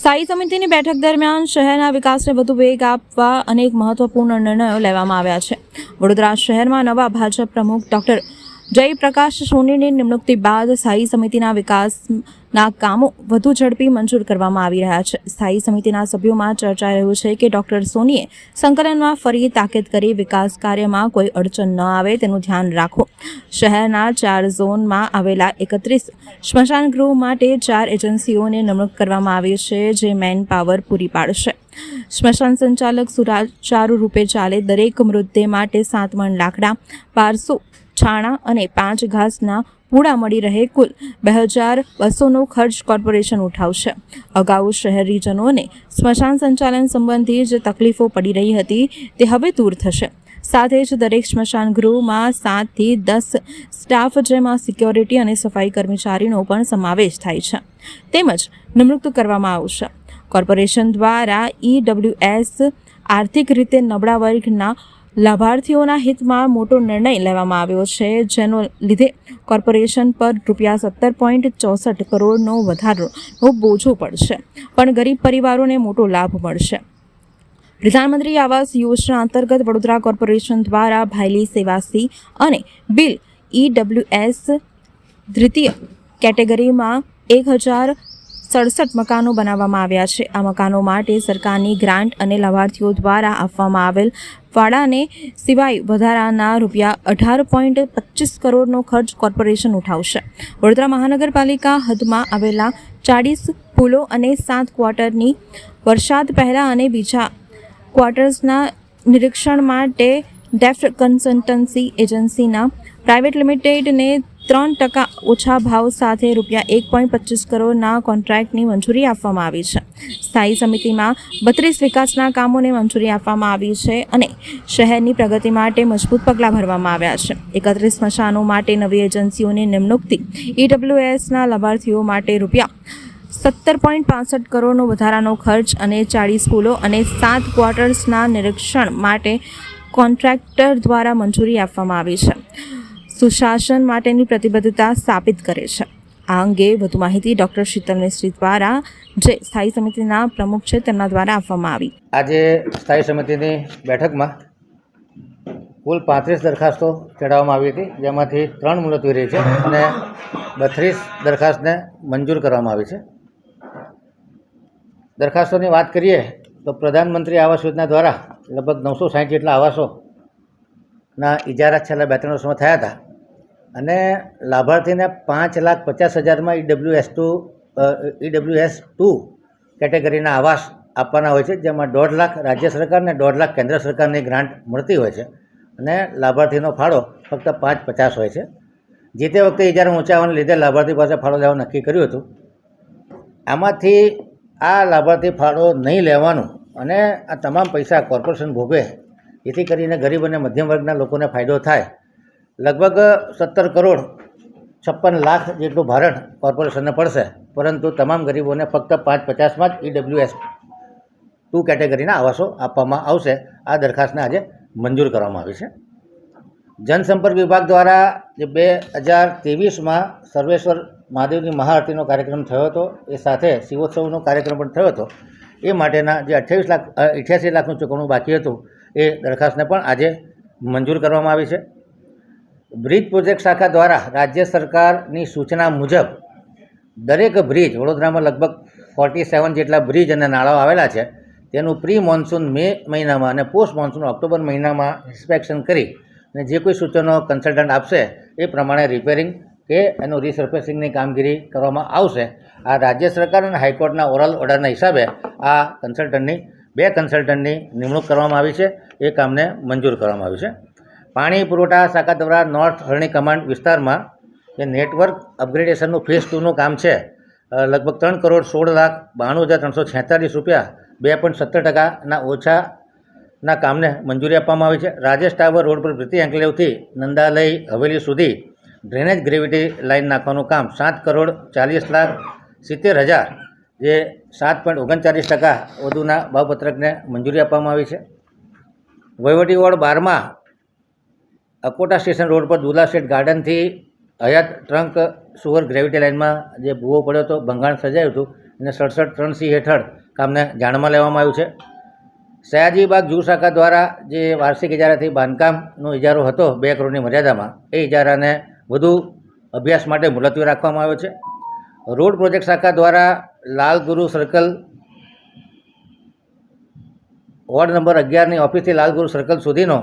સ્થાયી સમિતિની બેઠક દરમિયાન શહેરના વિકાસને વધુ વેગ આપવા અનેક મહત્વપૂર્ણ નિર્ણયો લેવામાં આવ્યા છે. વડોદરા શહેરમાં નવા ભાજપ પ્રમુખ ડોક્ટર જયપ્રકાશ સોનીની નિમણૂકથી બાદ સ્થાયી સમિતિના વિકાસના કામો વધુ ઝડપી મંજૂર કરવામાં આવી રહ્યા છે. સ્થાયી સમિતિના સભ્યોમાં ચર્ચાઈ રહ્યું છે કે ડોક્ટર સોનીએ સંકલનમાં ફરી તાકીદ કરી વિકાસ કાર્યમાં કોઈ અડચણ ન આવે તેનું ધ્યાન રાખો. શહેરના ચાર ઝોનમાં આવેલા એકત્રીસ સ્મશાન ગૃહ માટે ચાર એજન્સીઓને નિમણૂક કરવામાં આવી છે જે મેન પાવર પૂરી પાડશે. સ્મશાન સંચાલક સુચારુ રૂપે ચાલે દરેક મૃતદેહ માટે સાત મણ લાકડા, બારસો છાણા અને પાંચ ઘાસના પૂડા મળી રહે કુલ બે હજાર બસોનો ખર્ચ કોર્પોરેશન ઉઠાવશે. અગાઉ શહેરીજનોને સ્મશાન સંચાલન સંબંધી જે તકલીફો પડી રહી હતી, તે હવે દૂર થશે. સાથે જ દરેક સ્મશાન ગૃહમાં સાતથી દસ સ્ટાફ, જેમાં સિક્યોરિટી અને સફાઈ કર્મચારીનો પણ સમાવેશ થાય છે. તેમજ નિમણૂક કરવામાં આવશે. કોર્પોરેશન દ્વારા ઈડબ્લ્યુએસ આર્થિક રીતે નબળા વર્ગના લાભાર્થીઓના હિતમાં મોટો નિર્ણય લેવામાં આવ્યો છે, જેનો લીધે કોર્પોરેશન પર રૂપિયા સત્તર પોઈન્ટ ચોસઠ કરોડનો વધારોનો બોજો પડશે, પણ ગરીબ પરિવારોને મોટો લાભ મળશે. પ્રધાનમંત્રી આવાસ યોજના અંતર્ગત વડોદરા કોર્પોરેશન દ્વારા ભાયલી સેવાસી અને બિલ ઈડબ્લ્યુએસ દ્વિતીય કેટેગરીમાં એક હજાર સડસઠ મકાનો બનાવવામાં આવ્યા છે. આ મકાનો માટે સરકારની ગ્રાન્ટ અને લાભાર્થીઓ દ્વારા આપવામાં આવેલ ફાળાને સિવાય વધારાના રૂપિયા અઢાર પોઈન્ટ પચીસ કરોડનો ખર્ચ કોર્પોરેશન ઉઠાવશે. વડોદરા મહાનગરપાલિકા હદમાં આવેલા ચાળીસ પુલો અને સાત ક્વાર્ટરની વરસાદ પહેલાં અને બીજા ક્વાર્ટર્સના નિરીક્ષણ માટે ડેફ્ટ કન્સલ્ટન્સી એજન્સીના પ્રાઇવેટ લિમિટેડને ત્રણ ટકા ઓછા ભાવ સાથે રૂપિયા એક પોઈન્ટ પચીસ કરોડના કોન્ટ્રાક્ટની મંજૂરી આપવામાં આવી છે. સ્થાયી સમિતિમાં બત્રીસ વિકાસના કામોને મંજૂરી આપવામાં આવી છે અને શહેરની પ્રગતિ માટે મજબૂત પગલાં ભરવામાં આવ્યા છે. એકત્રીસ સ્મશાનો માટે નવી એજન્સીઓની નિમણૂકથી ઈડબ્લ્યુએસના લાભાર્થીઓ માટે રૂપિયા સત્તર પોઈન્ટ પાસઠ કરોડનો વધારાનો ખર્ચ અને ચાળીસ સ્કૂલો અને સાત ક્વાર્ટર્સના નિરીક્ષણ માટે કોન્ટ્રાક્ટર દ્વારા મંજૂરી આપવામાં આવી છે. સુશાસન માટેની પ્રતિબદ્ધતા સ્થાપિત કરે છે. આ અંગે વધુ માહિતી ડૉક્ટર શીતલ મિસ્ત્રી દ્વારા જે સ્થાયી સમિતિના પ્રમુખ છે તેમના દ્વારા આપવામાં આવી. આજે સ્થાયી સમિતિની બેઠકમાં કુલ પાંત્રીસ દરખાસ્તો ચડાવવામાં આવી હતી, જેમાંથી ત્રણ મુલતવી રહી છે અને બત્રીસ દરખાસ્તને મંજૂર કરવામાં આવી છે. દરખાસ્તોની વાત કરીએ તો પ્રધાનમંત્રી આવાસ યોજના દ્વારા લગભગ નવસો સાહીઠ જેટલા આવાસોના ઇજારા છેલ્લા બે ત્રણ વર્ષમાં થયા હતા. અને લાભાર્થીને પાંચ લાખ પચાસ હજારમાં ઈડબ્લ્યુએસ ટુ ઈડબ્લ્યુએસ ટુ કેટેગરીના આવાસ આપવાના હોય છે, જેમાં દોઢ લાખ રાજ્ય સરકારને દોઢ લાખ કેન્દ્ર સરકારની ગ્રાન્ટ મળતી હોય છે. અને લાભાર્થીનો ફાળો ફક્ત પાંચ પચાસ હોય છે. જે તે વખતે ઇજારા ઊંચાવાને લીધે લાભાર્થી પાસે ફાળો લેવાનું નક્કી કર્યું હતું. આમાંથી આ લાભાર્થી ફાળો નહીં લેવાનું અને આ તમામ પૈસા કોર્પોરેશન ભોગવે, જેથી કરીને ગરીબ અને મધ્યમ વર્ગના લોકોને ફાયદો થાય. લગભગ સત્તર કરોડ છપ્પન લાખ જેટલું ભારણ કોર્પોરેશનને પડશે, પરંતુ તમામ ગરીબોને ફક્ત પાંચ પચાસમાં જ ઈડબ્લ્યુએસ ટુ કેટેગરીના આવાસો આપવામાં આવશે. આ દરખાસ્તને આજે મંજૂર કરવામાં આવી છે. જનસંપર્ક વિભાગ દ્વારા જે બે હજાર ત્રેવીસમાં સર્વેશ્વર મહાદેવની મહાઆરતીનો કાર્યક્રમ થયો હતો, એ સાથે શિવોત્સવનો કાર્યક્રમ પણ થયો હતો, એ માટેના જે અઠ્યાવીસ લાખ અઠ્યાસી લાખનું ચૂકવણું બાકી હતું, એ દરખાસ્તને પણ આજે મંજૂર કરવામાં આવી છે. બ્રિજ પ્રોજેક્ટ શાખા દ્વારા રાજ્ય સરકારની સૂચના મુજબ દરેક બ્રિજ, વડોદરામાં લગભગ ફોર્ટી સેવન જેટલા બ્રિજ અને નાળાઓ આવેલા છે, તેનું પ્રી મોન્સૂન મે મહિનામાં અને પોસ્ટ મોન્સૂન ઓક્ટોબર મહિનામાં ઇન્સ્પેક્શન કરી અને જે કોઈ સૂચનો કન્સલ્ટન્ટ આપશે એ પ્રમાણે રિપેરિંગ કે એનું રિસર્ફેસિંગની કામગીરી કરવામાં આવશે. આ રાજ્ય સરકાર અને હાઈકોર્ટના ઓરલ ઓર્ડરના હિસાબે આ કન્સલ્ટન્ટની બે કન્સલ્ટન્ટની નિમણૂક કરવામાં આવી છે. એ કામને મંજૂર કરવામાં આવ્યું છે. પાણી પુરવઠા શાખા દ્વારા નોર્થ હરણી કમાન્ડ વિસ્તારમાં જે નેટવર્ક અપગ્રેડેશનનું ફેઝ ટુનું કામ છે લગભગ ત્રણ કરોડ સોળ લાખ બાણું હજાર ત્રણસો છેતાલીસ રૂપિયા બે પોઈન્ટ સત્તર ટકાના ઓછાના કામને મંજૂરી આપવામાં આવી છે. રાજેશ ટાવર રોડ પર પ્રીતિ એન્કલેવથી નંદાલય હવેલી સુધી ડ્રેનેજ ગ્રેવિટી લાઇન નાખવાનું કામ સાત કરોડ ચાલીસ લાખ સિત્તેર હજાર જે સાત પોઈન્ટ ઓગણચાલીસ ટકા વધુના ભાવપત્રકને મંજૂરી આપવામાં આવી છે. વહીવટી વોર્ડ બારમાં અકોટા સ્ટેશન રોડ પર દુલા સ્ટેટ ગાર્ડનથી હયાત ટ્રંક સુવર ગ્રેવિટી લાઇનમાં જે ભૂવો પડ્યો હતો, ભંગાણ સર્જાયું હતું અને સડસઠ ત્રણ સી હેઠળ કામને જાણમાં લેવામાં આવ્યું છે. સયાજીબાગ જૂ શાખા દ્વારા જે વાર્ષિક ઇજારાથી બાંધકામનો ઇજારો હતો બે કરોડની મર્યાદામાં, એ ઇજારાને વધુ અભ્યાસ માટે મુલતવી રાખવામાં આવ્યો છે. રોડ પ્રોજેક્ટ શાખા દ્વારા Lal Guru circle ward number અગિયારની ઓફિસથી લાલગુરુ સર્કલ સુધીનો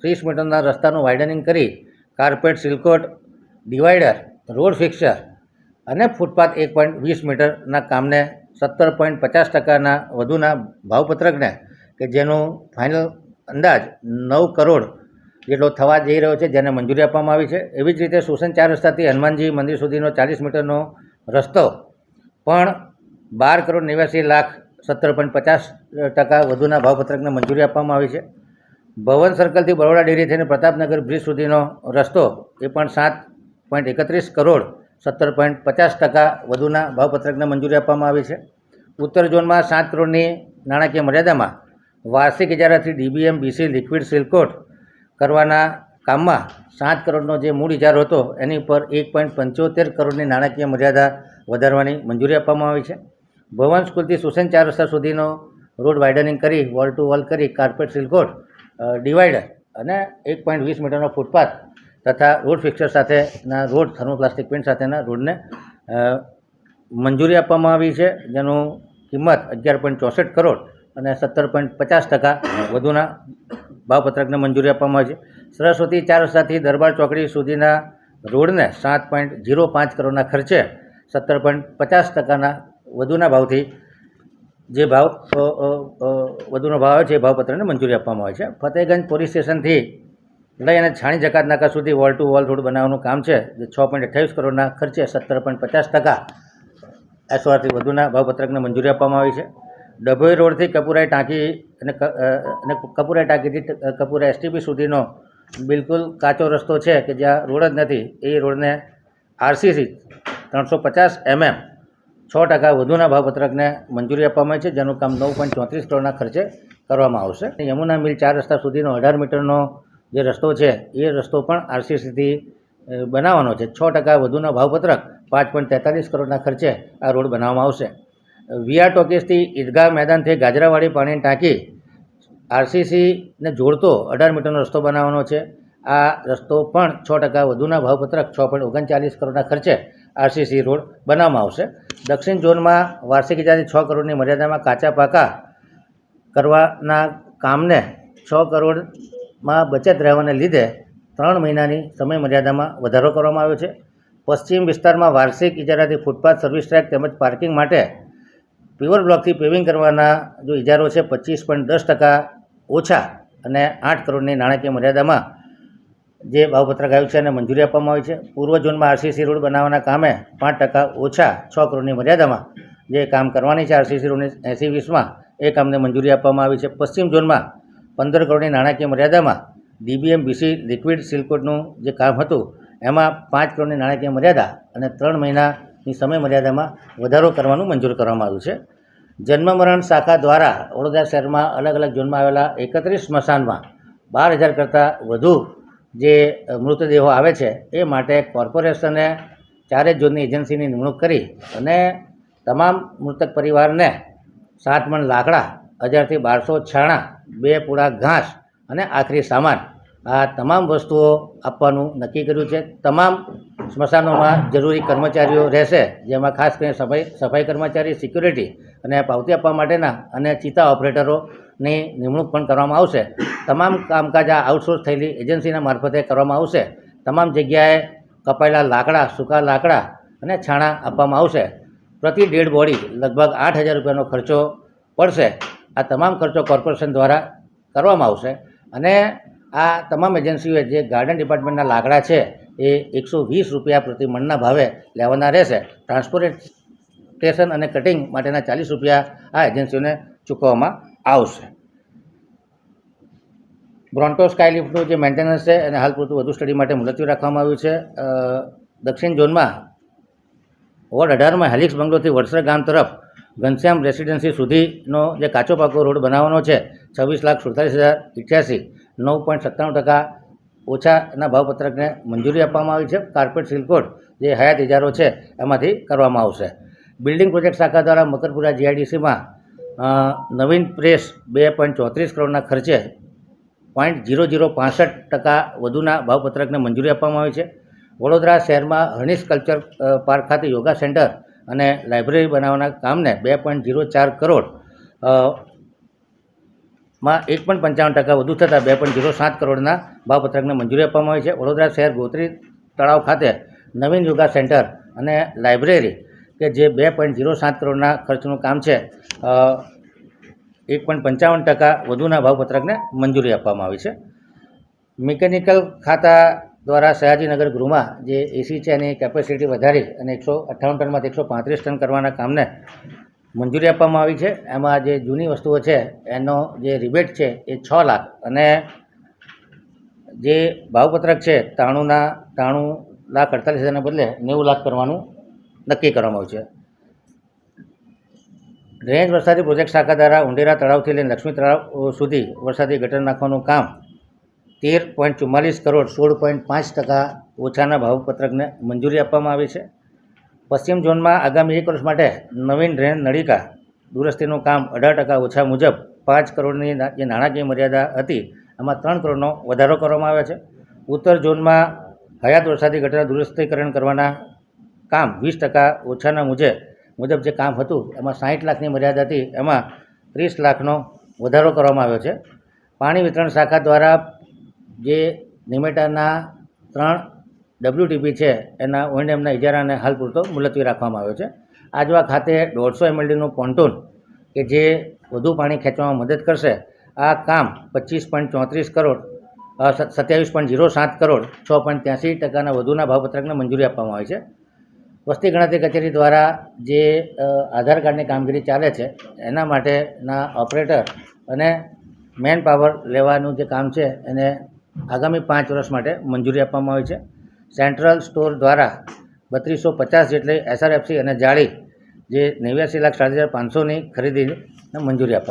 ત્રીસ મીટરના રસ્તાનું વાઇડનિંગ કરી carpet seal coat divider road fixer અને ફૂટપાથ એક પોઈન્ટ વીસ મીટરના કામને સત્તર પોઈન્ટ પચાસ ટકાના વધુના ભાવપત્રકને કે જેનું ફાઇનલ અંદાજ નવ કરોડ જેટલો થવા જઈ રહ્યો છે, જેને મંજૂરી આપવામાં આવી છે. એવી જ રીતે સુસન ચાર રસ્તાથી હનુમાનજી મંદિર સુધીનો ચાલીસ મીટરનો રસ્તો પણ બાર કરોડ નેવ્યાસી લાખ સત્તર પોઈન્ટ પચાસ ટકા વધુના ભાવપત્રકને મંજૂરી આપવામાં આવી છે. ભવન સર્કલથી બરોડા ડેરી થઈને પ્રતાપનગર બ્રિજ સુધીનો રસ્તો એ પણ સાત પોઈન્ટ એકત્રીસ કરોડ સત્તર પોઈન્ટ પચાસ ટકા વધુના ભાવપત્રકને મંજૂરી આપવામાં આવી છે. ઉત્તર ઝોનમાં સાત કરોડની નાણાકીય મર્યાદામાં વાર્ષિક ઇજારાથી DBM, BC, liquid seal coat કરવાના કામમાં સાત કરોડનો જે મૂળ ઇજારો હતો, એની ઉપર એક પોઈન્ટ પંચોતેર કરોડની નાણાકીય મર્યાદા વધારવાની મંજૂરી આપવામાં આવી છે. ભવન સ્કૂલથી સુસેન ચાર રસ્તા સુધીનો રોડ વાઇડનિંગ કરી વોલ ટુ વોલ કરી કાર્પેટ સિલકોટ ડિવાઈડર અને એક પોઈન્ટ વીસ મીટરનો ફૂટપાથ તથા રોડ ફિક્સર સાથેના રોડ થર્મોપ્લાસ્ટિક પેન્ટ સાથેના રોડને મંજૂરી આપવામાં આવી છે, જેનું કિંમત અગિયાર પોઈન્ટ ચોસઠ કરોડ અને સત્તર પોઈન્ટ પચાસ ટકા વધુના ભાવપત્રકને મંજૂરી આપવામાં આવી છે. સરસ્વતી ચાર રસ્તાથી દરબાર ચોકડી સુધીના રોડને સાત પોઈન્ટ ઝીરો પાંચ કરોડના ખર્ચે સત્તર પોઈન્ટ પચાસ ટકાના વધુના ભાવથી જે ભાવ વધુનો ભાવ આવે છે એ ભાવપત્રને મંજૂરી આપવામાં આવે છે. ફતેહગંજ પોલીસ સ્ટેશનથી લઈ અને છાણી જકાત નાકા સુધી વોલ ટુ વોલ રોડ બનાવવાનું કામ છે, જે છ પોઈન્ટ અઠ્યાવીસ કરોડના ખર્ચે સત્તર પોઈન્ટ પચાસ ટકા એસઓઆરથી વધુના ભાવપત્રકને મંજૂરી આપવામાં આવી છે. ડભોઈ રોડથી કપુરાઈ ટાંકી અને અને કપુરાઈ ટાંકીથી કપુરા એસટીપી સુધીનો બિલકુલ કાચો રસ્તો છે કે જ્યાં રોડ જ નથી. એ રોડને આરસીસી ત્રણસો પચાસ એમએમ છ ટકા વધુના ભાવપત્રકને મંજૂરી આપવામાં આવી છે, જેનું કામ નવ પોઈન્ટ ચોત્રીસ કરોડના ખર્ચે કરવામાં આવશે. યમુના મિલ ચાર રસ્તા સુધીનો અઢાર મીટરનો જે રસ્તો છે, એ રસ્તો પણ આરસીસીથી બનાવવાનો છે. છ ટકા વધુના ભાવપત્રક પાંચ પોઈન્ટ તેતાલીસ કરોડના ખર્ચે આ રોડ બનાવવામાં આવશે. વીઆર ટોકીસથી ઈદગાહ મેદાનથી ગાજરાવાડી પાણીની ટાંકી આરસીસીને જોડતો અઢાર મીટરનો રસ્તો બનાવવાનો છે. આ રસ્તો પણ છ ટકા વધુના ભાવપત્રક છ પોઈન્ટ ઓગણચાલીસ કરોડના ખર્ચે આરસીસી રોડ બનાવવામાં આવશે. દક્ષિણ ઝોનમાં વાર્ષિક ઇજાથી છ કરોડની મર્યાદામાં કાચા પાકા કરવાના કામને છ કરોડમાં બચત રહેવાને લીધે ત્રણ મહિનાની સમય મર્યાદામાં વધારો કરવામાં આવ્યો છે. પશ્ચિમ વિસ્તારમાં વાર્ષિક ઇજારાથી ફૂટપાથ સર્વિસ ટ્રેક તેમજ પાર્કિંગ માટે પ્યોર બ્લોકથી પેવિંગ કરવાના જો ઇજારો છે પચીસ પોઈન્ટ દસ ટકા ઓછા અને આઠ કરોડની નાણાકીય મર્યાદામાં જે ભાવપત્રક આવ્યું છે એને મંજૂરી આપવામાં આવી છે. પૂર્વ ઝોનમાં આરસીસી રોડ બનાવવાના કામે પાંચ ટકા ઓછા છ કરોડની મર્યાદામાં જે કામ કરવાની છે આરસીસી રોડની એંસી વીસમાં, એ કામને મંજૂરી આપવામાં આવી છે. પશ્ચિમ ઝોનમાં પંદર કરોડની નાણાકીય મર્યાદામાં ડીબીએમ બીસી લિક્વિડ સિલકોટનું જે કામ હતું, એમાં પાંચ કરોડની નાણાકીય મર્યાદા અને ત્રણ મહિનાની સમય મર્યાદામાં વધારો કરવાનું મંજૂર કરવામાં આવ્યું છે. જન્મ મરણ શાખા દ્વારા વડોદરા શહેરમાં અલગ અલગ ઝોનમાં આવેલા એકત્રીસ સ્મશાનમાં બાર હજાર કરતાં વધુ જે મૃતદેહો આવે છે, એ માટે કોર્પોરેશને ચારે જૂની એજન્સીની નિમણૂક કરી અને તમામ મૃતક પરિવારને સાત મણ લાકડા, હજારથી બારસો છાણા, બે પૂળા ઘાસ અને આખરી સામાન આ તમામ વસ્તુઓ આપવાનું નક્કી કર્યું છે. તમામ સ્મશાનોમાં જરૂરી કર્મચારીઓ રહેશે, જેમાં ખાસ કરીને સફાઈ સફાઈ કર્મચારી, સિક્યુરિટી અને પાવતી આપવા માટેના અને ચિતા ઓપરેટરોની નિમણૂક પણ કરવામાં આવશે. તમામ કામકાજ આ આઉટસોર્સ થયેલી એજન્સીના મારફતે કરવામાં આવશે. તમામ જગ્યાએ કપાયેલા લાકડા, સૂકા લાકડા અને છાણા આપવામાં આવશે. પ્રતિ ડેડ બોડી લગભગ આઠ હજાર રૂપિયાનો ખર્ચો પડશે. આ તમામ ખર્ચો કોર્પોરેશન દ્વારા કરવામાં આવશે. અને આ તમામ એજન્સીઓએ જે ગાર્ડન ડિપાર્ટમેન્ટના લાકડા છે, એ એકસો વીસ રૂપિયા પ્રતિ મણના ભાવે લેવાના રહેશે. ટ્રાન્સપોર્ટેશન અને કટિંગ માટેના ચાલીસ રૂપિયા આ એજન્સીઓને ચૂકવવામાં આવશે. બ્રોન્ટો સ્કાયલિફ્ટનું જે મેન્ટેનન્સ છે એને હાલ પૂરતું વધુ સ્ટડી માટે મુલતવી રાખવામાં આવ્યું છે. દક્ષિણ ઝોનમાં વોર્ડ અઢારમાં હેલિક્સ બંગલોથી વડસર ગામ તરફ ઘનશ્યામ રેસિડેન્સી સુધીનો જે કાચો પાકો રોડ બનાવવાનો છે, છવ્વીસ લાખ સુડતાલીસ હજાર ઇઠ્યાસી, નવ પોઈન્ટ સત્તાણું ટકા ઓછાના ભાવપત્રકને મંજૂરી આપવામાં આવી છે. કાર્પેટ સિલકોટ જે હયાત ઇજારો છે, એમાંથી કરવામાં આવશે. બિલ્ડિંગ પ્રોજેક્ટ શાખા દ્વારા મકરપુરા જીઆઈડીસીમાં નવીન પ્રેસ બે પોઈન્ટ ચોત્રીસ કરોડના ખર્ચે પોઈન્ટ જીરો જીરો પાસઠ ટકા વધુના ભાવપત્રકને મંજૂરી આપવામાં આવી છે. વડોદરા શહેરમાં હર્નિસ કલ્ચર પાર્ક ખાતે યોગા સેન્ટર અને લાઇબ્રેરી બનાવવાના કામને બે પોઈન્ટ જીરો ચાર કરોડમાં એક પણ પંચાવન ટકા વધુ થતાં બે પોઈન્ટ જીરો સાત કરોડના ભાવપત્રકને મંજૂરી આપવામાં આવી છે. વડોદરા શહેર ગોત્રી તળાવ ખાતે નવીન યોગા સેન્ટર અને લાઇબ્રેરી કે જે બે પોઈન્ટ ઝીરો સાત કરોડના ખર્ચનું કામ છે એક પોઈન્ટ પંચાવન ટકા વધુના ભાવપત્રકને મંજૂરી આપવામાં આવી છે. મિકેનિકલ ખાતા દ્વારા સયાજીનગર ગૃહમાં જે એસી છે એની કેપેસિટી વધારી અને એકસો અઠ્ઠાવન ટનમાંથી એકસો પાંત્રીસ ટન કરવાના કામને મંજૂરી આપવામાં આવી છે. એમાં જે જૂની વસ્તુઓ છે, એનો જે રિબેટ છે એ છ લાખ અને જે ભાવપત્રક છે ત્રાણુંના ત્રાણું લાખ અડતાલીસ હજારના બદલે નેવું લાખ કરવાનું નક્કી કરવામાં આવ્યું છે. ડ્રેનેજ વરસાદી પ્રોજેક્ટ શાખા દ્વારા ઉંડેરા તળાવથી લઈને લક્ષ્મી તળાવ સુધી વરસાદી ગટર નાખવાનું કામ તેર પોઈન્ટ ચુમ્માલીસ કરોડ સોળ પોઈન્ટ પાંચ ટકા ઓછાના ભાવપત્રકને મંજૂરી આપવામાં આવી છે. પશ્ચિમ ઝોનમાં આગામી એક વર્ષ માટે નવીન ડ્રેન નળિકા દુરસ્તીનું કામ અઢાર ટકા ઓછા મુજબ પાંચ કરોડની જે નાણાકીય મર્યાદા હતી એમાં ત્રણ કરોડનો વધારો કરવામાં આવ્યો છે. ઉત્તર ઝોનમાં હયાત વરસાદી ગટરના દુરસ્તીકરણ કરવાના કામ, વીસ ટકા ઓછાના મુજબ મુજબ જે કામ હતું, એમાં સાહીઠ લાખની મર્યાદા હતી, એમાં ત્રીસ લાખનો વધારો કરવામાં આવ્યો છે. પાણી વિતરણ શાખા દ્વારા જે નિમેટાના ત્રણ ડબલ્યુટીપી છે, એના ઓએનએમના ઇજારાને હાલ પૂરતો મુલતવી રાખવામાં આવ્યો છે. આજવા ખાતે દોઢસો એમએલડીનું પોન્ટૂન કે જે વધુ પાણી ખેંચવામાં મદદ કરશે, આ કામ પચીસ પોઈન્ટ ચોત્રીસ કરોડ સત્યાવીસ પોઈન્ટ ઝીરો સાત કરોડ, છ પોઈન્ટ ત્યાંસી ટકાના વધુના ભાવપત્રકને મંજૂરી આપવામાં આવી છે. વસ્તી ગણતરી કચેરી દ્વારા જે આધાર કાર્ડની કામગીરી ચાલે છે, એના માટેના ઓપરેટર અને મેન પાવર લેવાનું જે કામ છે, એને આગામી પાંચ વર્ષ માટે મંજૂરી આપવામાં આવી છે. સેન્ટ્રલ સ્ટોર દ્વારા બત્રીસો પચાસ જેટલી એસઆરએફસી અને જાળી જે નેવ્યાસી લાખ સાત હજાર પાંચસોની ખરીદીને મંજૂરી આપવામાં